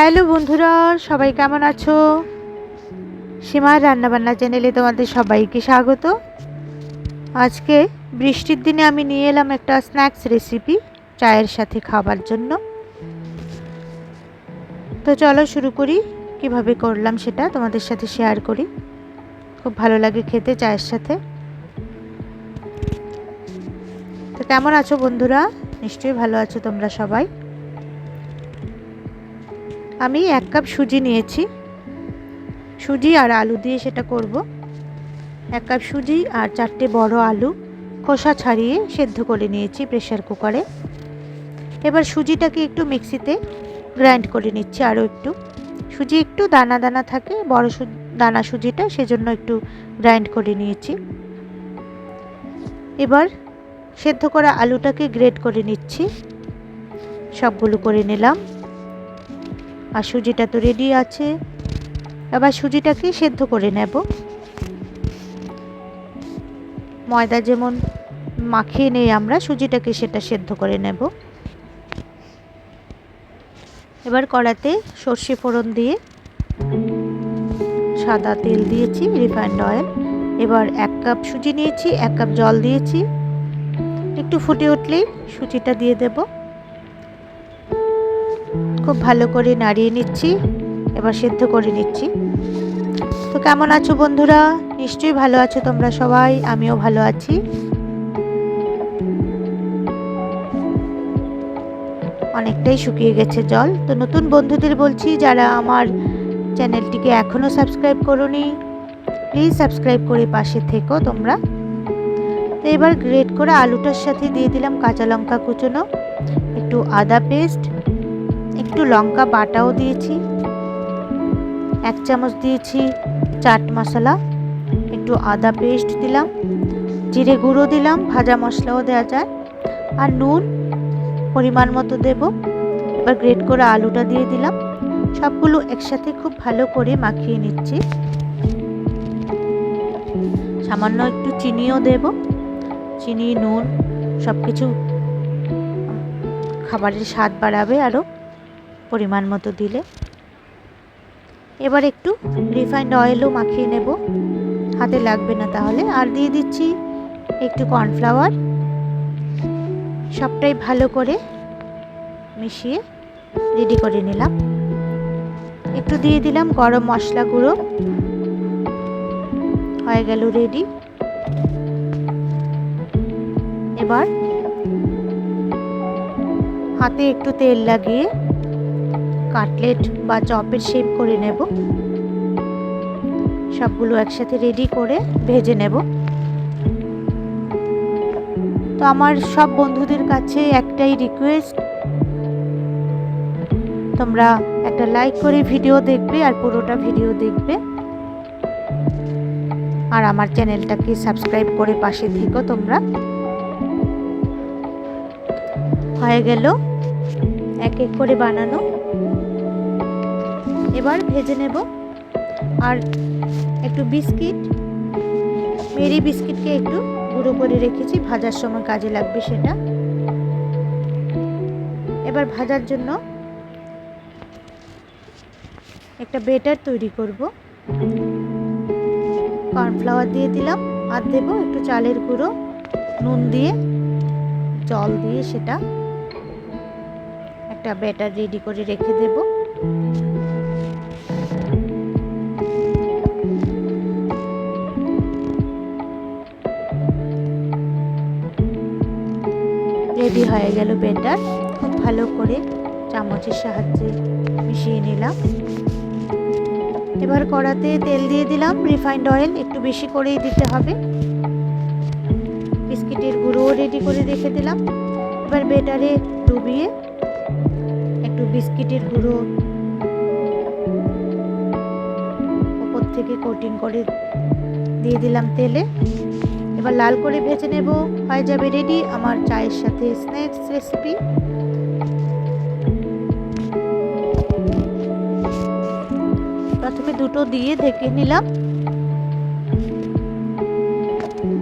Hello বন্ধুরা, সবাই কেমন আছো? সীমার রান্নাবান্না চ্যানেলে তোমাদের সবাইকে স্বাগত। আজকে বৃষ্টির দিনে আমি নিয়ে এলাম একটা স্ন্যাক্স রেসিপি, চায়ের সাথে খাবার জন্য। তো চলো শুরু করি, কীভাবে করলাম সেটা তোমাদের সাথে শেয়ার করি। খুব ভালো লাগে খেতে চায়ের সাথে। তো কেমন আছো বন্ধুরা? নিশ্চয়ই ভালো আছো তোমরা সবাই। আমি এক কাপ সুজি নিয়েছি। সুজি আর আলু দিয়ে সেটা করব। এক কাপ সুজি আর চারটে বড় আলু খোসা ছাড়িয়ে সেদ্ধ করে নিয়েছি প্রেশার কুকারে। এবার সুজিটাকে একটু মিক্সিতে গ্রাইন্ড করে নিচ্ছি আরও একটু। সুজি একটু দানা দানা থাকে, বড় দানা সুজিটা সেজন্য একটু গ্রাইন্ড করে নিয়েছি। এবার সেদ্ধ করা আলুটাকে গ্রেট করে নিচ্ছি। সবগুলো করে নিলাম। আর সুজিটা তো রেডি আছে। এবার সুজিটাকে সেদ্ধ করে নেব। ময়দা যেমন মাখিয়ে নেই আমরা, সুজিটাকে সেটা সেদ্ধ করে নেব। এবার কড়াতে সর্ষে ফোড়ন দিয়ে সাদা তেল দিয়েছি রিফাইন্ড অয়েল এবার এক কাপ সুজি নিয়েছি, এক কাপ জল দিয়েছি। একটু ফুটে উঠলেই সুজিটা দিয়ে দেবো। খুব ভালো করে নাড়িয়ে নিচ্ছি, এবার সেদ্ধ করে নিচ্ছি। তো কেমন আছো বন্ধুরা? নিশ্চয়ই ভালো আছো তোমরা সবাই, আমিও ভালো আছি। অনেকটাই শুকিয়ে গেছে জল। তো নতুন বন্ধুদের বলছি, যারা আমার চ্যানেলটিকে এখনও সাবস্ক্রাইব করোনি, প্লিজ সাবস্ক্রাইব করে পাশে থেকো তোমরা। তো এবার গ্রেট করে আলুটার সাথে দিয়ে দিলাম কাঁচা লঙ্কা কুচোনো, একটু আদা পেস্ট একটু লঙ্কা বাটাও দিয়েছি। এক চামচ দিয়েছি চাট মশলা। একটু আদা পেস্ট দিলাম। জিরে গুঁড়ো দিলাম, ভাজা মশলাও দেওয়া যায়। আর নুন পরিমাণ মতো দেব। এবার গ্রেট করে আলুটা দিয়ে দিলাম। সবগুলো একসাথে খুব ভালো করে মাখিয়ে নিচ্ছি। সামান্য একটু চিনিও দেব। চিনি, নুন সব কিছু খাবারের স্বাদ বাড়াবে আরও পরিমাণ মতো দিলে। এবার একটু রিফাইন্ড অয়েলও মাখিয়ে নেব। হাতে লাগবে না তাহলে। আর দিয়ে দিচ্ছি একটু কর্নফ্লাওয়ার সবটাই ভালো করে মিশিয়ে রেডি করে নিলাম। একটু দিয়ে দিলাম গরম মশলা গুঁড়ো। হয়ে গেল রেডি এবার হাতে একটু তেল লাগিয়ে কাটলেট বা চপের শেপ করে নেব। সবগুলো একসাথে রেডি করে ভেজে নেব। তো আমার সব বন্ধুদের কাছে একটাই রিকোয়েস্ট তোমরা একটা লাইক করে ভিডিও দেখবে আর পুরোটা ভিডিও দেখবে। আর আমার চ্যানেলটাকে সাবস্ক্রাইব করে পাশে থেকো তোমরা। হয়ে গেল। এক এক করে বানানো। এবার ভেজে নেব। আর একটু বিস্কিট, মেরি বিস্কিটকে একটু গুঁড়ো করে রেখেছি, ভাজার সময় কাজে লাগবে সেটা। এবার ভাজার জন্য একটা বেটার তৈরি করব। কর্নফ্লাওয়ার দিয়ে দিলাম, আর দেবো একটু চালের গুঁড়ো, নুন দিয়ে, জল দিয়ে সেটা একটা ব্যাটার রেডি করে রেখে দেব। রেডি হয়ে গেল ব্যাটার খুব ভালো করে চামচের সাহায্যে মিশিয়ে নিলাম। এবার কড়াতে তেল দিয়ে দিলাম। রিফাইন্ড অয়েল একটু বেশি করেই দিতে হবে। বিস্কিটের গুঁড়োও রেডি করে রেখে দিলাম। এবার বেটারে ডুবিয়ে একটু বিস্কিটের গুঁড়ো ওপর থেকে কোটিং করে দিয়ে দিলাম তেলে। এবার লাল করে ভেজে নেব। হয়ে যাবে রেডি আমার চায়ের সাথে স্ন্যাক্স রেসিপি প্রথমে দুটো দিয়ে ঢেকে নিলাম।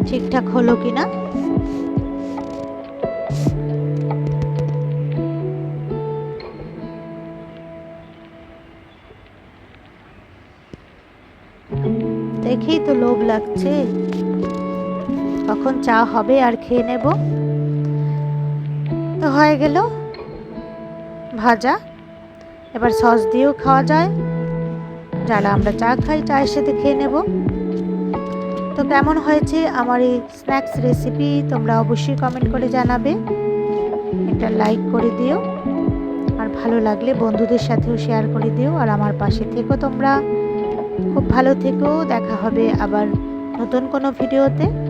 ঠিকঠাক হলো কিনা? দেখেই তো লোভ লাগছে। কখন চা হবে আর খেয়ে নেব। তো হয়ে গেল ভাজা। এবার সস দিয়েও খাওয়া যায়। যারা আমরা চা খাই, চায়ের সাথে খেয়ে নেব। তো কেমন হয়েছে আমার এই স্ন্যাক্স রেসিপি তোমরা অবশ্যই কমেন্ট করে জানাবে। একটা লাইক করে দিও। আর ভালো লাগলে বন্ধুদের সাথেও শেয়ার করে দিও। আর আমার পাশে থেকো তোমরা। খুব ভালো থেকো। দেখা হবে আবার নতুন কোনো ভিডিওতে।